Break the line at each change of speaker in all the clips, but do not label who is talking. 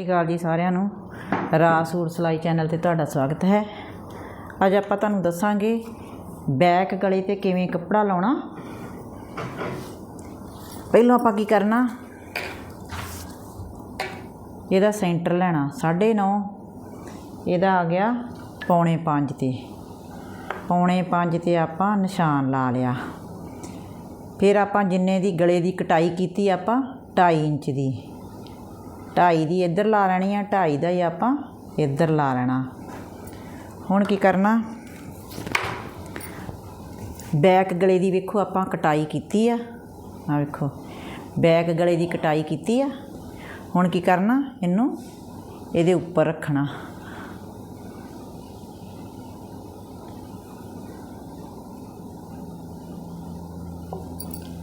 ਸਤਿ ਸ਼੍ਰੀ ਅਕਾਲ ਜੀ ਸਾਰਿਆਂ ਨੂੰ। ਰਾਜ ਸੂਟ ਸਿਲਾਈ ਚੈਨਲ ਤੇ ਤੁਹਾਡਾ ਸਵਾਗਤ ਹੈ। ਅੱਜ ਆਪਾਂ ਤੁਹਾਨੂੰ ਦੱਸਾਂਗੇ ਬੈਕ ਗਲੇ ਤੇ ਕਿਵੇਂ ਕੱਪੜਾ ਲਾਉਣਾ। ਪਹਿਲਾਂ ਆਪਾਂ ਕੀ ਕਰਨਾ? ਇਹਦਾ ਸੈਂਟਰ ਲੈਣਾ 9.5 ਇਹਦਾ ਆ ਗਿਆ ਪੌਣੇ 5 ਤੇ। ਪੌਣੇ 5 ਤੇ ਆਪਾਂ ਨਿਸ਼ਾਨ ਲਾ ਲਿਆ। ਫਿਰ ਆਪਾਂ ਜਿੰਨੇ ਦੀ ਗਲੇ ਦੀ ਕਟਾਈ ਕੀਤੀ ਆਪਾਂ 2.5 ਇੰਚ ਦੀ। ਢਾਈ ਦੀ ਇੱਧਰ ਲਾ ਲੈਣੀ ਆ, ਢਾਈ ਦਾ ਹੀ ਆਪਾਂ ਇੱਧਰ ਲਾ ਲੈਣਾ। ਹੁਣ ਕੀ ਕਰਨਾ? ਬੈਕ ਗਲੇ ਦੀ ਵੇਖੋ ਆਪਾਂ ਕਟਾਈ ਕੀਤੀ ਆ। ਆ ਵੇਖੋ, ਬੈਕ ਗਲੇ ਦੀ ਕਟਾਈ ਕੀਤੀ ਆ। ਹੁਣ ਕੀ ਕਰਨਾ? ਇਹਨੂੰ ਇਹਦੇ ਉੱਪਰ ਰੱਖਣਾ।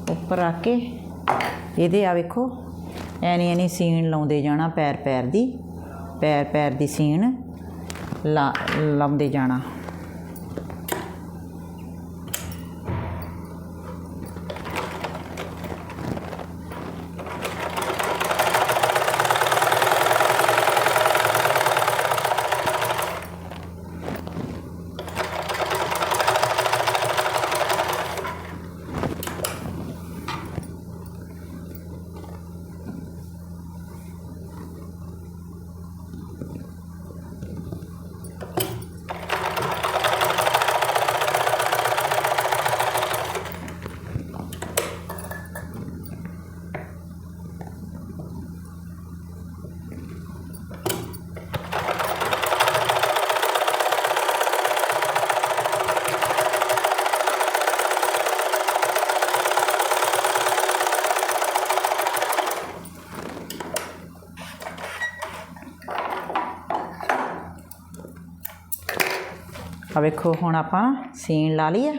ਉੱਪਰ ਆ ਕੇ ਇਹਦੇ ਆ ਵੇਖੋ ਐਨੀ ਐਨੀ ਸੀਨ ਲਾਉਂਦੇ ਜਾਣਾ ਪੈਰ ਪੈਰ ਦੀ, ਪੈਰ ਪੈਰ ਦੀ ਸੀਨ ਲਾ, ਲਾਉਂਦੇ ਜਾਣਾ। ਆ ਵੇਖੋ, ਹੁਣ ਆਪਾਂ ਸੀਨ ਲਾ ਲਈ ਆ।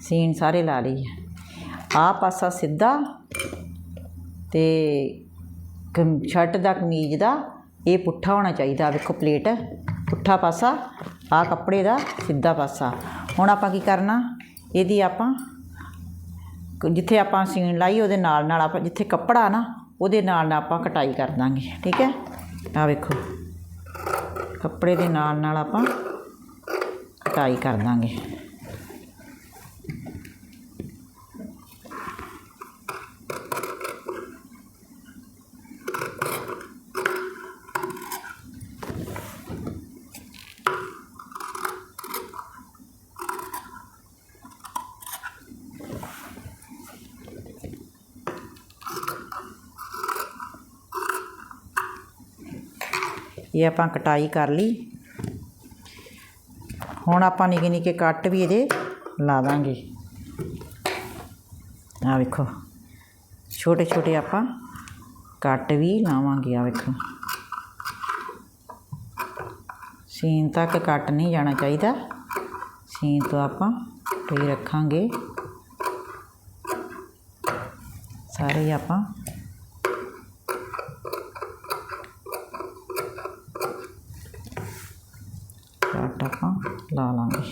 ਸੀਨ ਸਾਰੇ ਲਾ ਲਈ ਆ। ਆਹ ਪਾਸਾ ਸਿੱਧਾ ਤੇ ਕਮ- ਸ਼ਰਟ ਦਾ ਕਮੀਜ਼ ਦਾ ਇਹ ਪੁੱਠਾ ਹੋਣਾ ਚਾਹੀਦਾ। ਵੇਖੋ, ਪਲੇਟ ਪੁੱਠਾ ਪਾਸਾ, ਆ ਕੱਪੜੇ ਦਾ ਸਿੱਧਾ ਪਾਸਾ। ਹੁਣ ਆਪਾਂ ਕੀ ਕਰਨਾ? ਇਹਦੀ ਆਪਾਂ ਜਿੱਥੇ ਆਪਾਂ ਸੀਨ ਲਾਈ, ਉਹਦੇ ਨਾਲ ਨਾਲ ਆਪਾਂ ਜਿੱਥੇ ਕੱਪੜਾ ਨਾ, ਉਹਦੇ ਨਾਲ ਨਾਲ ਆਪਾਂ ਕਟਾਈ ਕਰ ਦਾਂਗੇ। ਠੀਕ ਹੈ? ਆ ਵੇਖੋ। ਕੱਪੜੇ ਦੇ ਨਾਲ ਨਾਲ ਆਪਾਂ ਕਟਾਈ ਕਰ ਦਾਂਗੇ ਇਹ ਆਪਾਂ ਕਟਾਈ ਕਰ ਲਈ ਹੁਣ ਆਪਾਂ ਨਿੱਕੇ ਨਿੱਕੇ ਕੱਟ ਵੀ ਇਹਦੇ ਲਾ ਦਾਂਗੇ। ਆ ਵੇਖੋ, ਛੋਟੇ ਛੋਟੇ ਆਪਾਂ ਕੱਟ ਵੀ ਲਾਵਾਂਗੇ ਆ ਵੇਖੋ। ਸੀਨ ਤੱਕ ਕੱਟ ਨਹੀਂ ਜਾਣਾ ਚਾਹੀਦਾ। ਸੀਨ ਤੋਂ ਆਪਾਂ ਤੇ ਰੱਖਾਂਗੇ। ਸਾਰੇ ਆਪਾਂ ਕੱਟ ਆਪਾਂ ਲਾ ਲਾਂਗੇ।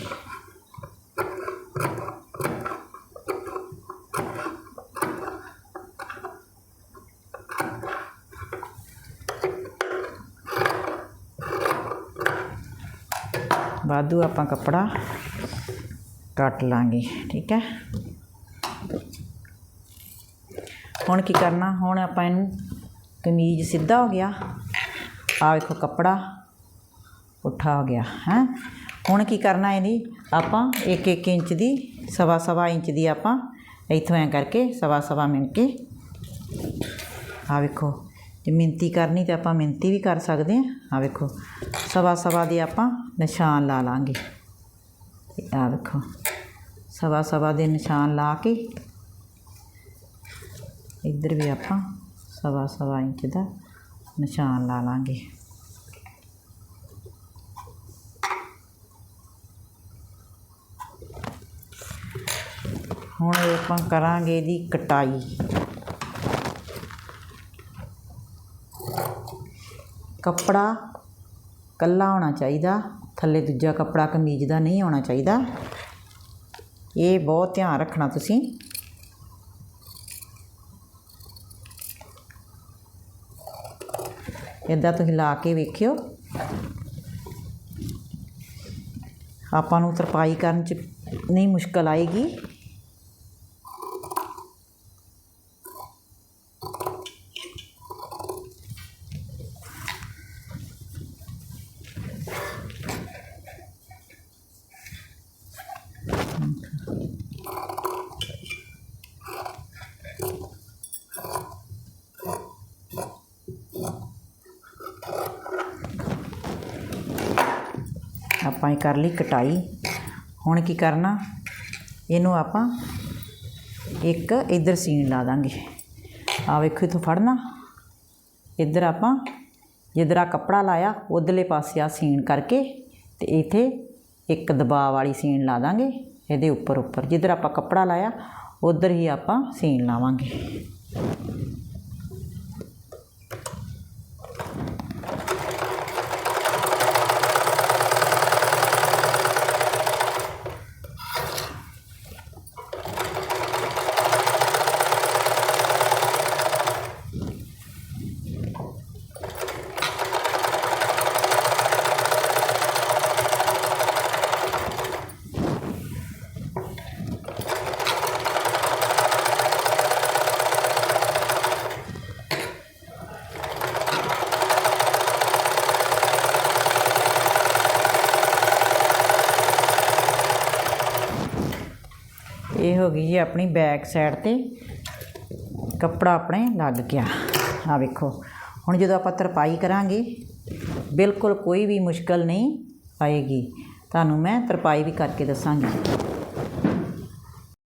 ਵਾਧੂ ਆਪਾਂ ਕੱਪੜਾ ਕੱਟ ਲਾਂਗੇ, ਠੀਕ ਹੈ? ਹੁਣ ਕੀ ਕਰਨਾ? ਹੁਣ ਆਪਾਂ ਇਹਨੂੰ ਕਮੀਜ਼ ਸਿੱਧਾ ਹੋ ਗਿਆ। ਆ ਵੇਖੋ ਕੱਪੜਾ ਪੁੱਠਾ ਹੋ ਗਿਆ, ਹੈ? ਹੁਣ ਕੀ ਕਰਨਾ ਇਹਦੀ? ਆਪਾਂ 1-1 ਇੰਚ ਦੀ, ਸਵਾ ਸਵਾ ਇੰਚ ਦੀ ਆਪਾਂ ਇੱਥੋਂ ਐ ਕਰਕੇ ਸਵਾ ਸਵਾ ਮਿਣ ਕੇ ਆ ਵੇਖੋ, ਜੇ ਮਿੰਤੀ ਕਰਨੀ ਤੇ ਆਪਾਂ ਮਿੰਤੀ ਵੀ ਕਰ ਸਕਦੇ ਹਾਂ। ਆ ਵੇਖੋ, ਸਵਾ ਸਵਾ ਦੇ ਆਪਾਂ ਨਿਸ਼ਾਨ ਲਾ ਲਾਂਗੇ। ਆ ਵੇਖੋ, ਸਵਾ ਸਵਾ ਦੇ ਨਿਸ਼ਾਨ ਲਾ ਕੇ, ਇੱਧਰ ਵੀ ਆਪਾਂ ਸਵਾ ਸਵਾ ਇੰਚ ਦਾ ਨਿਸ਼ਾਨ ਲਾ ਲਾਂਗੇ। ਹੁਣ ਆਪਾਂ ਕਰਾਂਗੇ ਇਹਦੀ ਕਟਾਈ। ਕੱਪੜਾ ਕੱਲਾ ਹੋਣਾ ਚਾਹੀਦਾ, ਥੱਲੇ ਦੂਜਾ ਕੱਪੜਾ ਕਮੀਜ਼ ਦਾ ਨਹੀਂ ਹੋਣਾ ਚਾਹੀਦਾ। ਇਹ ਬਹੁਤ ਧਿਆਨ ਰੱਖਣਾ ਤੁਸੀਂ। ਇਦਾਂ ਤੁਸੀਂ ਲਾ ਕੇ ਵੇਖਿਓ। ਆਪਾਂ ਨੂੰ ਤਰਪਾਈ ਕਰਨ ਚ ਨਹੀਂ ਮੁਸ਼ਕਲ ਆਏਗੀ। ਆਪਾਂ ਇਹ ਕਰ ਲਈ, ਕਟਾਈ। ਹੁਣ ਕੀ ਕਰਨਾ? ਇਹਨੂੰ ਆਪਾਂ ਇੱਕ ਇੱਧਰ ਸੀਨ ਲਾ ਦਾਂਗੇ। ਆ ਵੇਖੋ, ਇਥੋਂ ਫੜਨਾ। ਇੱਧਰ ਆਪਾਂ ਜਿੱਧਰ ਆ ਕੱਪੜਾ ਲਾਇਆ, ਉਧਰਲੇ ਪਾਸੇ ਆ ਸੀਨ ਕਰਕੇ ਤੇ ਇੱਥੇ ਇੱਕ ਦਬਾਅ ਵਾਲੀ ਸੀਨ ਲਾ ਦਾਂਗੇ, ਇਹਦੇ ਉੱਪਰ ਉੱਪਰ ਜਿੱਧਰ ਆਪਾਂ ਕੱਪੜਾ ਲਾਇਆ, ਉਧਰ ਹੀ ਆਪਾਂ ਸੀਨ ਲਾਵਾਂਗੇ ਇਹ ਹੋ ਗਈ ਜੀ ਆਪਣੀ ਬੈਕ ਸਾਈਡ ਤੇ। ਕੱਪੜਾ ਆਪਣੇ ਲੱਗ ਗਿਆ। ਆ ਵੇਖੋ, ਹੁਣ ਜਦੋਂ ਆਪਾਂ ਤਰਪਾਈ ਕਰਾਂਗੇ, ਬਿਲਕੁਲ ਕੋਈ ਵੀ ਮੁਸ਼ਕਲ ਨਹੀਂ ਆਏਗੀ। ਤੁਹਾਨੂੰ ਮੈਂ ਤਰਪਾਈ ਵੀ ਕਰਕੇ ਦੱਸਾਂਗੀ।